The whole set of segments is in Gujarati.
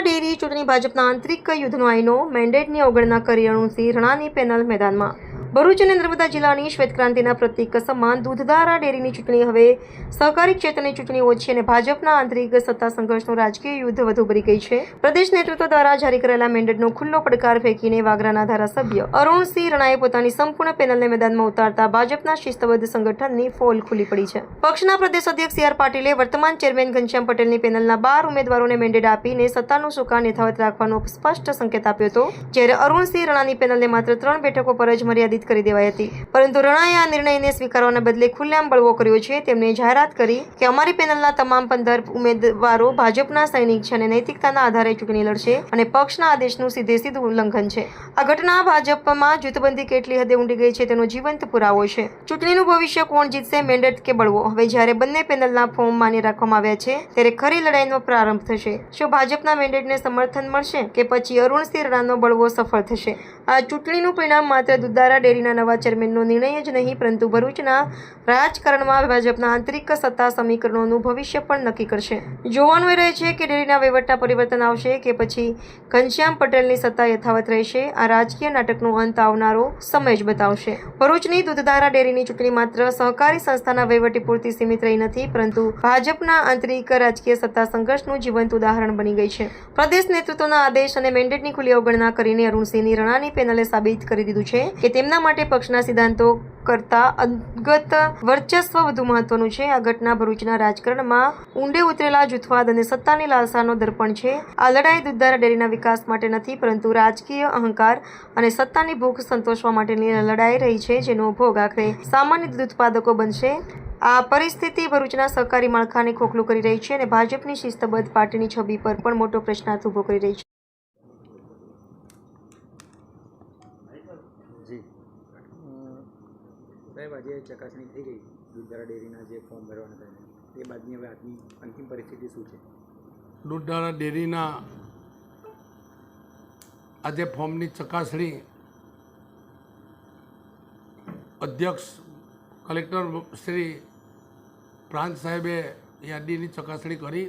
દુધારા ડેરી ચૂંટણી ભાજપના આંતરિક યુદ્ધનો આઈનો મેન્ડેટની અવગણના કરી અરુણસિંહ રણાની પેનલ મેદાનમાં. ભરૂચ અને નર્મદા જિલ્લાની શ્વેતક્રાંતિના પ્રતીક સમાન દૂધધારા ડેરીની ચૂંટણી હવે સહકારી ક્ષેત્રની ચૂંટણી ઓછી અને ભાજપના આંતરિક સત્તા સંઘર્ષનું રાજકીય યુદ્ધ વધુ ભરી ગઈ છે. પ્રદેશ નેતૃત્વ દ્વારા જારી કરેલા મેન્ડેટનો ખુલ્લો પડકાર ફેંકીને વાગરાના ધારાસભ્ય અરુણસિંહ રણાએ પોતાની સંપૂર્ણ પેનલને મેદાનમાં ઉતારતા ભાજપના શિસ્તબદ્ધ સંગઠનની ફોલ ખુલ્લી પડી છે. પક્ષના પ્રદેશ અધ્યક્ષ સી આર પાટીલે વર્તમાન ચેરમેન ઘનશ્યામ પટેલની પેનલના બાર ઉમેદવારોને મેન્ડેટ આપીને સત્તાનું સુકાન યથાવત રાખવાનો સ્પષ્ટ સંકેત આપ્યો હતો. જ્યારે અરુણસિંહ રણાની પેનલને માત્ર ત્રણ બેઠકો પર જ મર્યાદિત કરી દેવાઈ હતી. પરંતુ રણાએ આ નિર્ણયને સ્વીકારવાના બદલે ખુલ્લેઆમ બળવો કર્યો છે. તેમણે જાહેરાત કરી કે અમારી પેનલના તમામ પંદર ઉમેદવારો ભાજપના સૈનિક છે અને નૈતિકતાના આધારે ચૂંટણી લડશે અને પક્ષના આદેશનું સીધે સીધું ઉલ્લંઘન છે. આ ઘટના ભાજપમાં જૂથબંધી કેટલી હદે ઊંડી ગઈ છે તેનો જીવંત પુરાવો છે. ચૂંટણીનું ભવિષ્ય કોણ જીતશે મેન્ડેટ કે બળવો? હવે જ્યારે બંને પેનલના ફોર્મ માન્ય રાખવામાં આવ્યા છે, ત્યારે ખરી લડાઈનો પ્રારંભ થશે. શું ભાજપના મેન્ડેટને સમર્થન મળશે કે પછી અરુણસિંહ રાણાનો બળવો સફળ થશે? આ ચૂંટણીનું પરિણામ માત્ર દુધારા ડેરીના નવા ચેરમેનનો નિર્ણય જ નહીં, પરંતુ ભરૂચના રાજકારણમાં ભાજપના આંતરિક સત્તા સમીકરણોનું ભવિષ્ય પણ નક્કી કરશે. જોવાનું રહે છે કે ડેરીના વહીવટના પરિવર્તન આવશે કે પછી ઘનશ્યામ પટેલની સત્તા યથાવત રહેશે? આ રાજકીય નાટકનો અંત આવનારો સમય જ બતાવશે. ભરૂચની દૂધધારા ડેરીની ચૂંટણી માત્ર સહકારી સંસ્થાના વહીવટી પૂરતી સીમિત રહી નથી, પરંતુ ભાજપના આંતરિક રાજકીય સત્તા સંઘર્ષનું જીવંત ઉદાહરણ બની ગઈ છે. પ્રદેશ નેતૃત્વના આદેશ અને મેન્ડેટની ખુલ્લી અવગણના કરીને અરુણસિંહની રણાની પેનલે સાબિત કરી દીધું છે કે તેમના માટે પક્ષના સિદ્ધાંતો કરતા અંગત વર્ચસ્વ વધુ મહત્વનું છે. આ ઘટના ભરૂચના રાજકારણમાં ઊંડે ઉતરેલા જૂથવાદ અને સત્તાની લાલસાનો દર્પણ છે. આ લડાઈ દુધારા ડેરીના વિકાસ માટે નથી, પરંતુ રાજકીય અહંકાર અને સત્તાની ભૂખ સંતોષવા માટેની લડાઈ રહી છે, જેનો ભોગ આખરે સામાન્ય દૂધ ઉત્પાદકો બનશે. આ પરિસ્થિતિ ભરૂચના સહકારી માળખાને ખોખલું કરી રહી છે અને ભાજપની શિસ્તબદ્ધ પાર્ટીની છબી પર પણ મોટો પ્રશ્નાર્થ ઊભો કરી રહી છે. સાહેબ, આજે ચકાસણી થઈ ગઈ. દૂધધારા ડેરીના જે ફોર્મ ભરવાના હતા એ બાદની હવે આજની અંતિમ પરિસ્થિતિ શું છે? દૂધધારા ડેરીના આજે ફોર્મની ચકાસણી અધ્યક્ષ કલેક્ટર શ્રી પ્રાંત સાહેબે યાદીની ચકાસણી કરી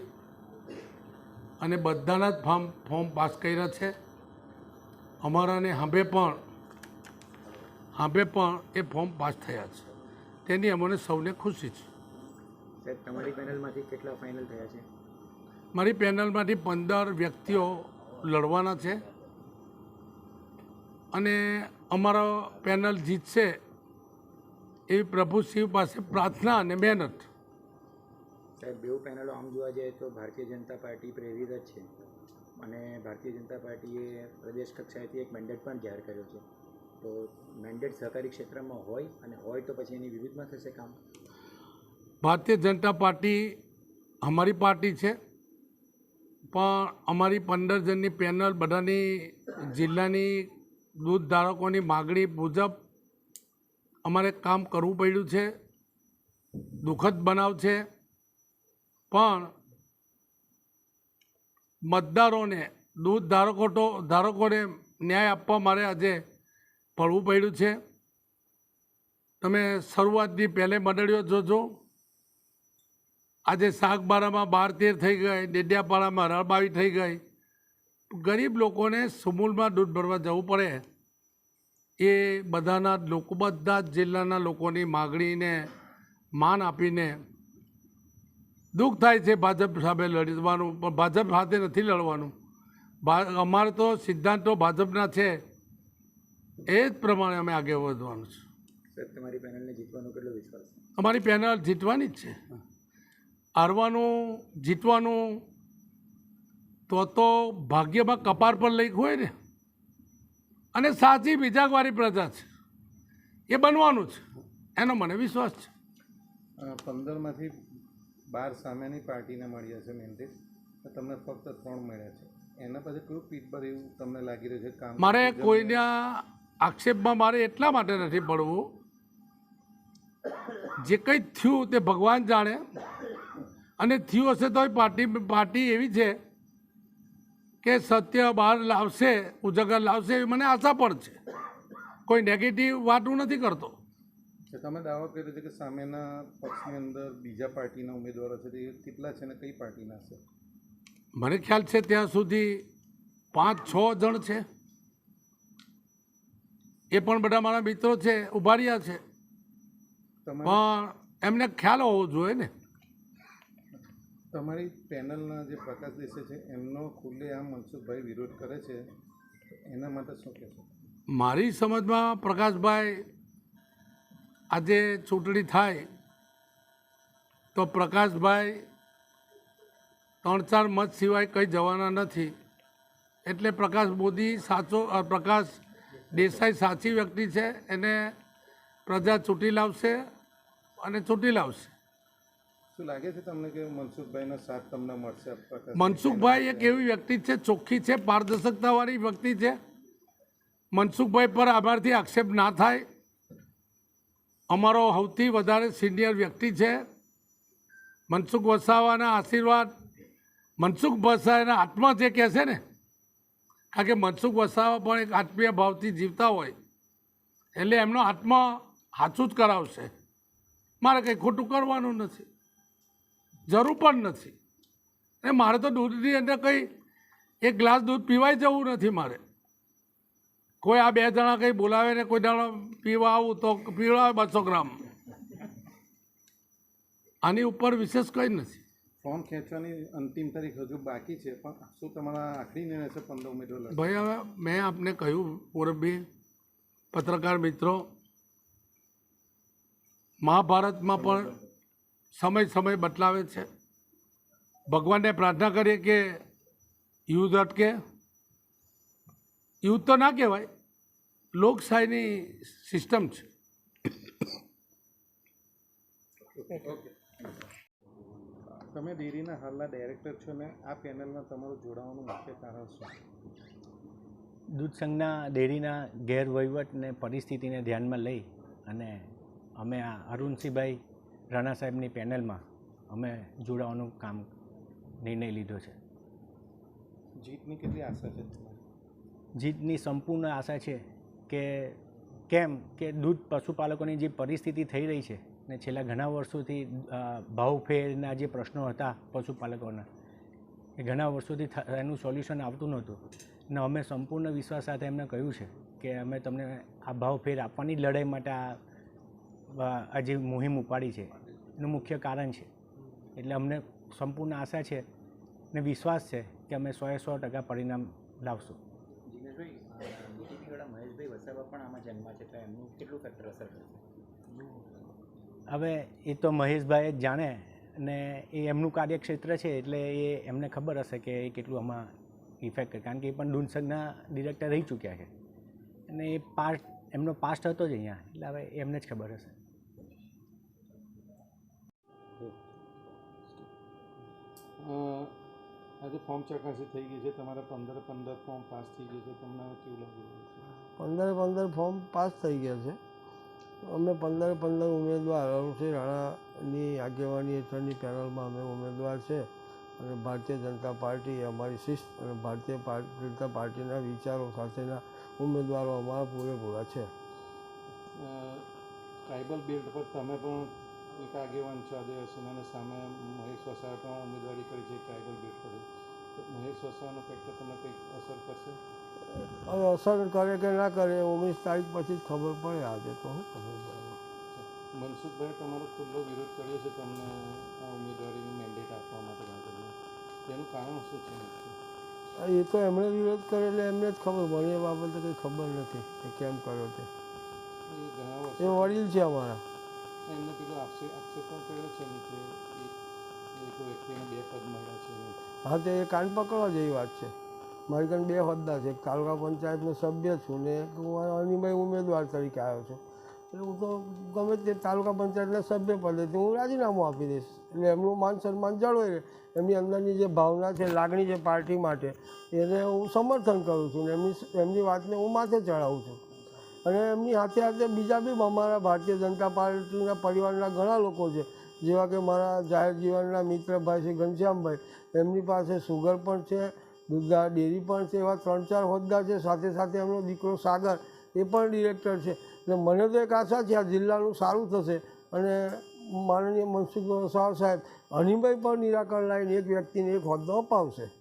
અને બધાના જ ફોર્મ ફોર્મ પાસ કર્યા છે. અમારાને હવે પણ હાંભે પણ એ ફોર્મ પાસ થયા છે. તેની અમને સૌને ખુશી છે. સાહેબ તમારી પેનલમાંથી કેટલા ફાઇનલ થયા છે? મારી પેનલમાંથી પંદર વ્યક્તિઓ લડવાના છે. અને અમારો પેનલ જીતશે એવી પ્રભુ શિવ પાસે પ્રાર્થના અને મહેનત. સાહેબ બેઉ પેનલો આમ જોવા જાય તો ભારતીય જનતા પાર્ટી પ્રેરિત જ છે. અને ભારતીય જનતા પાર્ટીએ પ્રદેશ કક્ષાએથી એક મેન્ડેટ પણ જાહેર કર્યો છે. તો મેન્ડેટ સહકારી ક્ષેત્રમાં હોય અને હોય તો પછી એની વિરુદ્ધમાં થશે કામ? ભારતીય જનતા પાર્ટી અમારી પાર્ટી છે, પણ અમારી પંદર જણની પેનલ બધાની જિલ્લાની દૂધ ધારકોની માગણી મુજબ અમારે કામ કરવું પડ્યું છે, દુઃખદ બનાવ છે, પણ મતદારોને, દૂધ ધારકો તો ધારકોને ન્યાય આપવા મારે આજે પડવું પડ્યું છે. તમે શરૂઆતની પહેલે મંડળીઓ જોજો. આજે શાકબારામાં બાર તેર થઈ ગઈ, ડેડિયાપાડામાં રળબાવી થઈ ગઈ. ગરીબ લોકોને સુમૂલમાં દૂધ ભરવા જવું પડે. એ બધાના લોકો, બધા જ જિલ્લાના લોકોની માગણીને માન આપીને દુઃખ થાય છે ભાજપ સામે લડવાનું, પણ ભાજપ સાથે નથી લડવાનું. અમારે તો સિદ્ધાંતો ભાજપના છે. એ જ પ્રમાણે અમે આગળ વધવાનું છે. તમારી પેનલને જીતવાનો કેટલો વિશ્વાસ અમારી પેનલ જીતવાની જ છે. હારવાનું જીતવાનું તો તો ભાગ્યમાં કપાર પર લઈ હોય ને. અને સાચી બીજાવાળી પ્રજા છે. એ બનવાનું છે. એનો મને વિશ્વાસ છે. પંદરમાંથી બાર સામેની પાર્ટીને મળ્યા છે મેન્ડેટ. તમને ફક્ત ત્રણ મળ્યા છે. એના પછી કયું પીઠ એવું તમને લાગી રહ્યું છે કામ મારે કોઈના આક્ષેપમાં મારે એટલા માટે નથી પડવું. જે કંઈ થયું તે ભગવાન જાણે. અને થયું હશે તો પાર્ટી પાર્ટી એવી છે કે સત્ય બહાર લાવશે ઉજાગર લાવશે એવી મને આશા પણ છે. કોઈ નેગેટિવ વાત હું નથી કરતો. તમે દાવો કર્યો છે કે સામેના પક્ષની અંદર બીજા પાર્ટીના ઉમેદવારો છે તે કેટલા છે ને કઈ પાર્ટીના છે? મને ખ્યાલ છે ત્યાં સુધી પાંચ છ જણ છે. એ પણ બધા મારા મિત્રો છે ઊભા રહ્યા છે. પણ એમને ખ્યાલ હોવો જોઈએ ને. તમારી પેનલના જે પ્રકાશ દેશે છે એમનો ખુલ્લે આમ મનસુખભાઈ વિરોધ કરે છે એના માટે શું કહેશો? મારી સમજમાં પ્રકાશભાઈ આજે ચૂંટણી થાય તો પ્રકાશભાઈ ત્રણ ચાર મત સિવાય કંઈ જવાના નથી. એટલે પ્રકાશ મોદી સાચો પ્રકાશ દેસાઈ સાચી વ્યક્તિ છે એને પ્રજા ચૂંટી લાવશે અને ચૂંટી લાવશે. શું લાગે છે તમને કે મનસુખભાઈનો સાથ તમને મળશે મનસુખભાઈ એક એવી વ્યક્તિ છે ચોખ્ખી છે પારદર્શકતાવાળી વ્યક્તિ છે. મનસુખભાઈ પર આભારથી આક્ષેપ ના થાય. અમારો સૌથી વધારે સિનિયર વ્યક્તિ છે. મનસુખ વસાવાના આશીર્વાદ. મનસુખ વસાવાના આત્મા જે કહે છે ને કારણ કે મનસુખ વસાવા પણ એક આત્મીય ભાવથી જીવતા હોય, એટલે એમનો આત્મા સાચું જ કરાવશે. મારે કંઈ ખોટું કરવાનું નથી. જરૂર પણ નથી. અને મારે તો દૂધની અંદર કંઈ એક ગ્લાસ દૂધ પીવાય જવું નથી મારે. કોઈ આ બે જણા કંઈ બોલાવે ને કોઈ દાડો પીવા આવું તો પીવડાવે બસો ગ્રામ. આની ઉપર વિશેષ કંઈ નથી. ફોર્મ ખેંચવાની અંતિમ તારીખ હજુ બાકી છે પણ શું તમારા આખરી નિર્ણય છે પંદર ઉમેદવાર ભાઈ હવે મેં આપને કહ્યું પૂરબી પત્રકાર મિત્રો મહાભારતમાં પણ સમય સમય બદલાવે છે. ભગવાનને પ્રાર્થના કરીએ કે યુદ્ધ અટકે. યુદ્ધ તો ના કહેવાય લોકશાહીની સિસ્ટમ છે. તમે ડેરીના હાલના ડાયરેક્ટર છો ને આ પેનલમાં તમારું જોડાવાનું મુખ્ય કારણ શું? દૂધ સંઘના ડેરીના ગેરવહીવટને પરિસ્થિતિને ધ્યાનમાં લઈ અને અમે આ અરુણસિંહભાઈ રાણા સાહેબની પેનલમાં અમે જોડાવાનું કામ નિર્ણય લીધો છે. જીતની કેટલી આશા છે જીતની સંપૂર્ણ આશા છે કે કેમ કે દૂધ પશુપાલકોની જે પરિસ્થિતિ થઈ રહી છે ને છેલ્લા ઘણા વર્ષોથી ભાવફેરના જે પ્રશ્નો હતા પશુપાલકોના, એ ઘણા વર્ષોથી એનું સોલ્યુશન આવતું નહોતું. ને અમે સંપૂર્ણ વિશ્વાસ સાથે એમને કહ્યું છે કે અમે તમને આ ભાવફેર આપવાની લડાઈ માટે આ જે મુહિમ ઉપાડી છે, એનું મુખ્ય કારણ છે. એટલે અમને સંપૂર્ણ આશા છે ને વિશ્વાસ છે કે અમે સોએ સો ટકા પરિણામ લાવશું. મહેશભાઈ વસાવા પણ આમાં જન્મ છે, તો એમનું કેટલું ફેક્ટર અસર કરશે હવે એ તો મહેશભાઈ જ જાણે ને એ એમનું કાર્યક્ષેત્ર છે એટલે એ એમને ખબર હશે કે એ કેટલું આમાં ઇફેક્ટ કરે. કારણ કે એ પણ દૂધસંઘના ડિરેક્ટર રહી ચૂક્યા છે. અને એ પાસ્ટ એમનો પાસ્ટ હતો જ અહીંયા. એટલે હવે એમને જ ખબર હશે. આજે ફોર્મ ચકાસી થઈ ગઈ છે. તમારા પંદર પંદર ફોર્મ પાસ થઈ ગઈ છે. તમને કેવું લાગી રહ્યું છે? પંદરે પંદર ફોર્મ પાસ થઈ ગયા છે. અમે પંદર પંદર ઉમેદવાર, અરુણસિંહ રાણાની આગેવાની હેઠળની પેનલમાં અમે ઉમેદવાર છે અને ભારતીય જનતા પાર્ટી અમારી શિસ્ત અને ભારતીય જનતા પાર્ટીના વિચારો સાથેના ઉમેદવારો અમારા પૂરેપૂરા છે. ટ્રાઇબલ બેલ્ટ પર તમે પણ એક આગેવાન છો આજે આદિવાસીના સામે મહેશ વસાવે પણ ઉમેદવારી કરી છે ટ્રાઇબલ બેલ્ટ પર. મહેશ વસાવાનો ફેક્ટર તમને કંઈક અસર કરશે? હવે અસર કરે કે ના કરે ઓગણીસ તારીખ પછી જ ખબર પડે આજે તો શું ખબર પડે મનસુખભાઈ તમારો ખુલ્લો વિરોધ કર્યો છે તમને આ ઉમેદવારીનું મેન્ડેટ આપવા માટે ભાજપને તેનું કારણ શું છે? એ તો એમણે વિરોધ કર્યો એટલે એમને જ ખબર મને એ બાબતે કંઈ ખબર નથી કે કેમ કર્યો તે. એ વડીલ છે અમારા. એમને પેલો આક્ષેપ આક્ષેપ પણ કર્યો છે ને કે એક વ્યક્તિને બે પદ મળ્યા છે હા તો એ કાન પકડવા જેવી વાત છે. મારી કાન બે હોદ્દા છે. તાલુકા પંચાયતનો સભ્ય છું ને એક હું અનિભાઈ ઉમેદવાર તરીકે આવ્યો છું. એટલે હું તો ગમે તે તાલુકા પંચાયતના સભ્ય પદેથી હું રાજીનામું આપી દઈશ. એટલે એમનું માન સન્માન જળવાઈ રહે એમની અંદરની જે ભાવના છે, લાગણી છે પાર્ટી માટે, એને હું સમર્થન કરું છું ને એમની એમની વાતને હું માથે ચડાવું છું. અને એમની સાથે સાથે બીજા બી અમારા ભારતીય જનતા પાર્ટીના પરિવારના ઘણા લોકો છે. જેવા કે મારા જાહેર જીવનના મિત્ર ભાઈ શ્રી ઘનશ્યામભાઈ, એમની પાસે સુગર પણ છે દૂધા ડેરી પણ છે, એવા ત્રણ ચાર હોદ્દા છે, સાથે સાથે એમનો દીકરો સાગર, એ પણ ડિરેક્ટર છે. એટલે મને તો એક આશા છે આ જિલ્લાનું સારું થશે. અને માનનીય મનસુખ સાહેબ હનીભાઈ પણ નિરાકરણ લાવીને એક વ્યક્તિને એક હોદ્દો અપાવશે.